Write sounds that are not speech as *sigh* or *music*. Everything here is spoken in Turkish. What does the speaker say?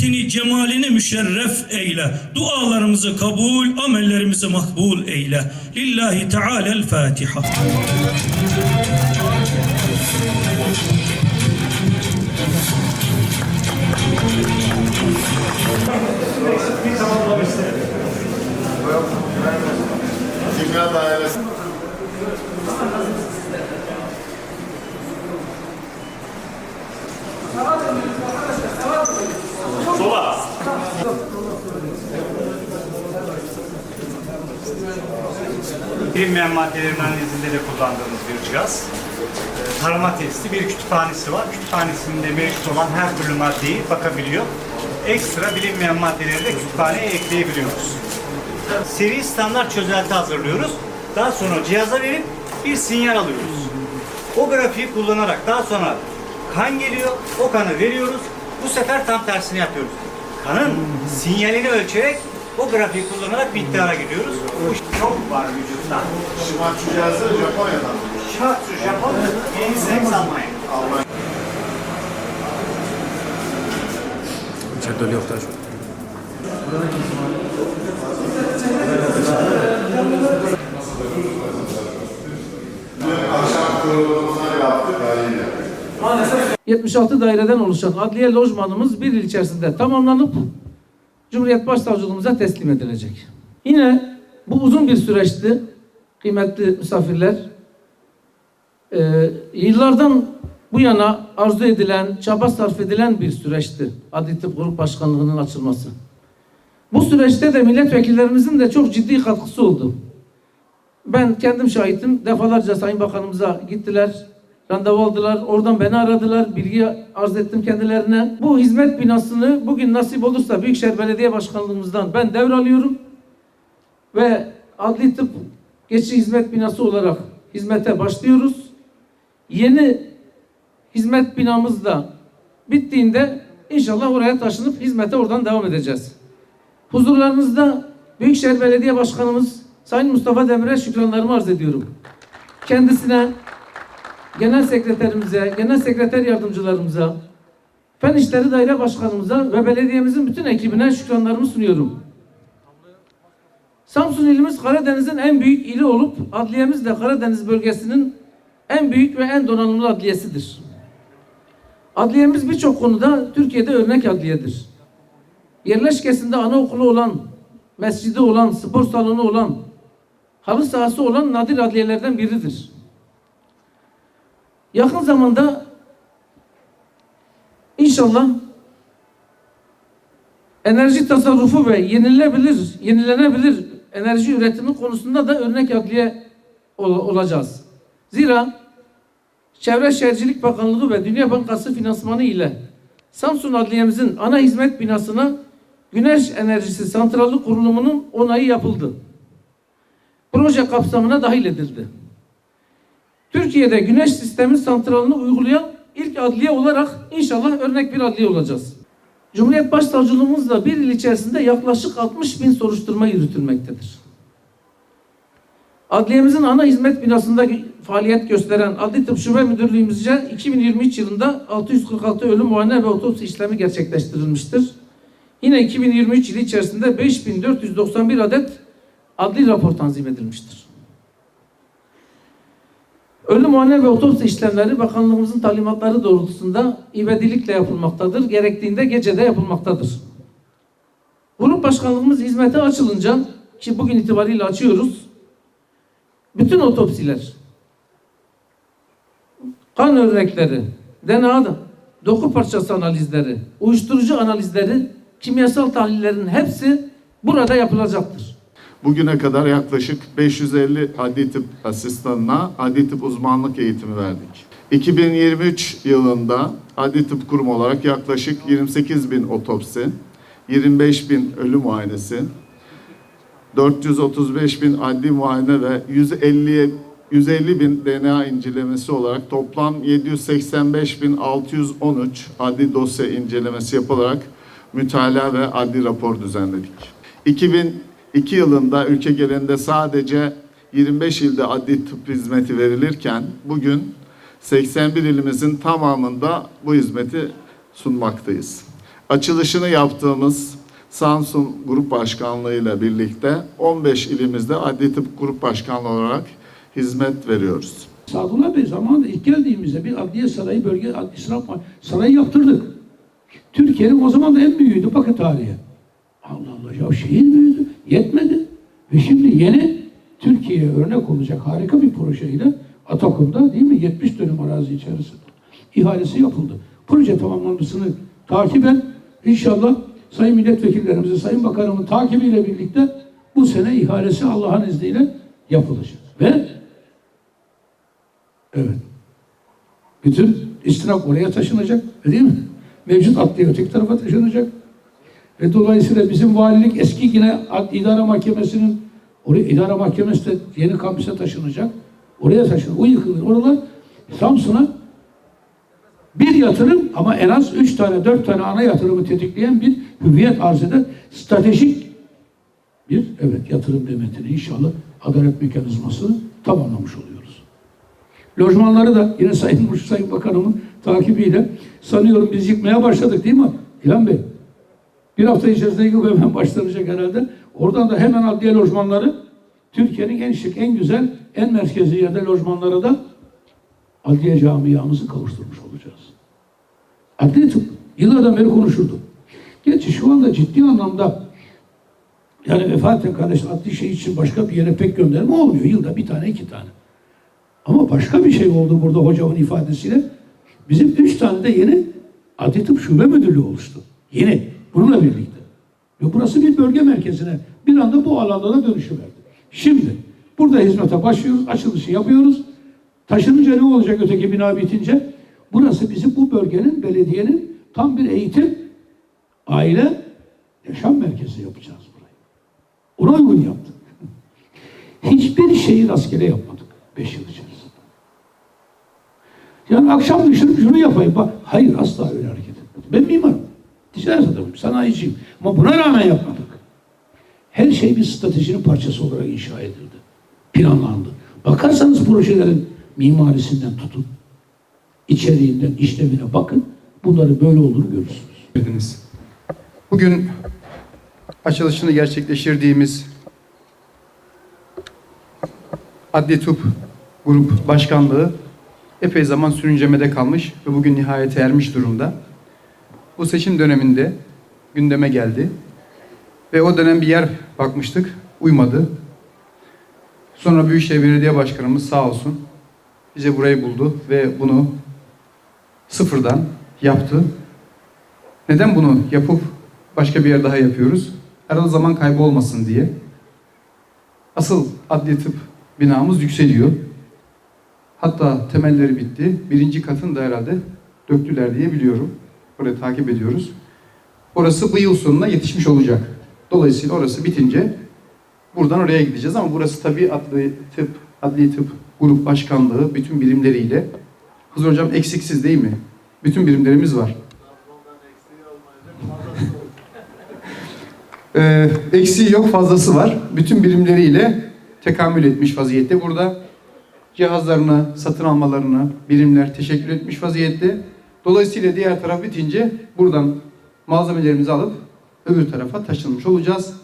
heyetini cemalini müşerref eyle. Dualarımızı kabul, amellerimizi makbul eyle. Lillahi Teala'l Fatiha. Kimya dairesi. Bilinmeyen maddelerin analizinde de kullandığımız bir cihaz. Ee, Tarama testi bir kütüphanesi var. Kütüphanesinde mevcut olan her türlü maddeyi bakabiliyor. Ekstra bilinmeyen maddeleri de kütüphaneye ekleyebiliyoruz. Seri standart çözelti hazırlıyoruz. Daha sonra cihaza verip bir sinyal alıyoruz. O grafiği kullanarak daha sonra kan geliyor, o kanı veriyoruz. Bu sefer tam tersini yapıyoruz. Kanın sinyalini ölçerek o grafiği kullanarak bir iktidara gidiyoruz. Bu çok var vücutta. Shimatsu cihazı Japonya'dan. Shimatsu Japon, Yenisinex Almanya. Almanya. İçeride öyle yok daha çok. Dün akşam kurulumunu yaptık haliyle. 76 daireden oluşan adliye lojmanımız bir yıl içerisinde tamamlanıp Cumhuriyet Başsavcılığımıza teslim edilecek. Yine bu uzun bir süreçti kıymetli misafirler. Ee, yıllardan bu yana arzu edilen, çaba sarf edilen bir süreçti Adli Tıp Grup Başkanlığı'nın açılması. Bu süreçte de milletvekillerimizin de çok ciddi katkısı oldu. Ben kendim şahitim. Defalarca Sayın Bakanımıza gittiler, randevu aldılar. Oradan beni aradılar. Bilgi arz ettim kendilerine. Bu hizmet binasını bugün nasip olursa Büyükşehir Belediye Başkanlığımızdan ben devralıyorum. Ve adli tıp geçici hizmet binası olarak hizmete başlıyoruz. Yeni hizmet binamız da bittiğinde inşallah oraya taşınıp hizmete oradan devam edeceğiz. Huzurlarınızda Büyükşehir Belediye Başkanımız Sayın Mustafa Demir'e şükranlarımı arz ediyorum. Kendisine, Genel Sekreterimize, Genel Sekreter Yardımcılarımıza, Fen İşleri Daire Başkanımıza ve belediyemizin bütün ekibine şükranlarımı sunuyorum. Samsun ilimiz Karadeniz'in en büyük ili olup adliyemiz de Karadeniz bölgesinin en büyük ve en donanımlı adliyesidir. Adliyemiz birçok konuda Türkiye'de örnek adliyedir yerleşkesinde anaokulu olan, mescidi olan, spor salonu olan, halı sahası olan nadir adliyelerden biridir. Yakın zamanda inşallah enerji tasarrufu ve yenilebilir, yenilenebilir enerji üretimi konusunda da örnek adliye ol- olacağız. Zira Çevre Şehircilik Bakanlığı ve Dünya Bankası finansmanı ile Samsun Adliyemizin ana hizmet binasına güneş enerjisi santralı kurulumunun onayı yapıldı. Proje kapsamına dahil edildi. Türkiye'de güneş sistemi santralını uygulayan ilk adliye olarak inşallah örnek bir adliye olacağız. Cumhuriyet Başsavcılığımızla bir yıl içerisinde yaklaşık 60 bin soruşturma yürütülmektedir. Adliyemizin ana hizmet binasında faaliyet gösteren Adli Tıp Şube Müdürlüğümüzce 2023 yılında 646 ölüm muayene ve otopsi işlemi gerçekleştirilmiştir. Yine 2023 yılı içerisinde 5491 adet adli rapor tanzim edilmiştir. Ölüm muayene ve otopsi işlemleri bakanlığımızın talimatları doğrultusunda ivedilikle yapılmaktadır. Gerektiğinde gecede yapılmaktadır. Grup başkanlığımız hizmete açılınca ki bugün itibariyle açıyoruz. Bütün otopsiler, kan örnekleri, DNA, doku parçası analizleri, uyuşturucu analizleri, kimyasal tahlillerin hepsi burada yapılacaktır. Bugüne kadar yaklaşık 550 adli tıp asistanına adli tıp uzmanlık eğitimi verdik. 2023 yılında adli tıp kurumu olarak yaklaşık 28 bin otopsi, 25 bin ölüm muayenesi, 435 bin adli muayene ve 150 150 bin DNA incelemesi olarak toplam 785 bin 613 adli dosya incelemesi yapılarak mütalaa ve adli rapor düzenledik. 2002 yılında ülke genelinde sadece 25 ilde adli tıp hizmeti verilirken bugün 81 ilimizin tamamında bu hizmeti sunmaktayız. açılışını yaptığımız Samsun Grup Başkanlığı ile birlikte 15 ilimizde adli tıp grup başkanlığı olarak hizmet veriyoruz. Sadullah Bey zamanında ilk geldiğimizde bir adliye sarayı, bölge adli sınav sarayı yaptırdık. Türkiye'nin o zaman da en büyüğüydü bakın tarihe. Allah Allah ya şehir büyüdü, yetmedi. Ve şimdi yeni Türkiye'ye örnek olacak harika bir projeyle Atakum'da değil mi 70 dönüm arazi içerisinde ihalesi yapıldı. Proje tamamlanmasını takiben inşallah Sayın Milletvekillerimizi, Sayın Bakanımın takibiyle birlikte bu sene ihalesi Allah'ın izniyle yapılacak. Ve Evet. Bütün istinaf oraya taşınacak. Değil mi? Mevcut adliye öteki tarafa taşınacak. Ve dolayısıyla bizim valilik eski yine idare mahkemesinin oraya idare mahkemesi de yeni kampüse taşınacak. Oraya taşınacak. O yıkılır. Oralar Samsun'a bir yatırım ama en az üç tane, dört tane ana yatırımı tetikleyen bir hüviyet arz eden stratejik bir evet yatırım demetini inşallah adalet mekanizmasını tamamlamış oluyoruz. Lojmanları da yine Sayın Muş, Sayın Bakanımın takibiyle sanıyorum biz yıkmaya başladık değil mi İlhan Bey? Bir hafta içerisinde yıkıp hemen *laughs* başlanacak herhalde. Oradan da hemen adliye lojmanları Türkiye'nin en şık, en güzel, en merkezi yerde lojmanlara da adliye camiamızı kavuşturmuş olacağız. Adliye tıp yıllardan beri konuşuldu. Gerçi şu anda ciddi anlamda yani vefaten kardeş adli şey için başka bir yere pek gönderme olmuyor. Yılda bir tane iki tane. Ama başka bir şey oldu burada hocamın ifadesiyle. Bizim üç tane de yeni adli tıp şube müdürlüğü oluştu. Yeni. Bununla birlikte. Ve burası bir bölge merkezine bir anda bu alanda da dönüşüverdi. Şimdi burada hizmete başlıyoruz. Açılışı yapıyoruz. Taşınınca ne olacak öteki bina bitince? Burası bizim bu bölgenin, belediyenin tam bir eğitim, aile, yaşam merkezi yapacağız burayı. Ona uygun yaptık. *laughs* Hiçbir şeyi rastgele yapmadık. Beş yıl içerisinde. Yani akşam düşünüp şunu yapayım. Bak, hayır asla öyle hareket etmedim. Ben mimarım. Ticaret adamıyım, sanayiciyim. Ama buna rağmen yapmadık. Her şey bir stratejinin parçası olarak inşa edildi. Planlandı. Bakarsanız projelerin mimarisinden tutun, içeriğinden, işlevine bakın. Bunların böyle olduğunu görürsünüz. Bugün açılışını gerçekleştirdiğimiz Adli Tıp Grup Başkanlığı epey zaman sürüncemede kalmış ve bugün nihayete ermiş durumda. Bu seçim döneminde gündeme geldi ve o dönem bir yer bakmıştık, uymadı. Sonra Büyükşehir Belediye Başkanımız sağ olsun bize burayı buldu ve bunu sıfırdan yaptı. Neden bunu yapıp başka bir yer daha yapıyoruz? Arada zaman kaybı olmasın diye. Asıl adli tıp binamız yükseliyor. Hatta temelleri bitti. Birinci katın da herhalde döktüler diye biliyorum. Orayı takip ediyoruz. Orası bu yıl sonuna yetişmiş olacak. Dolayısıyla orası bitince buradan oraya gideceğiz ama burası tabii adli tıp, adli tıp grup başkanlığı bütün birimleriyle. Hızır hocam eksiksiz değil mi? Bütün birimlerimiz var. *laughs* Ee, eksiği yok fazlası var. Bütün birimleriyle tekamül etmiş vaziyette. Burada cihazlarını, satın almalarını birimler teşekkür etmiş vaziyette. Dolayısıyla diğer taraf bitince buradan malzemelerimizi alıp öbür tarafa taşınmış olacağız.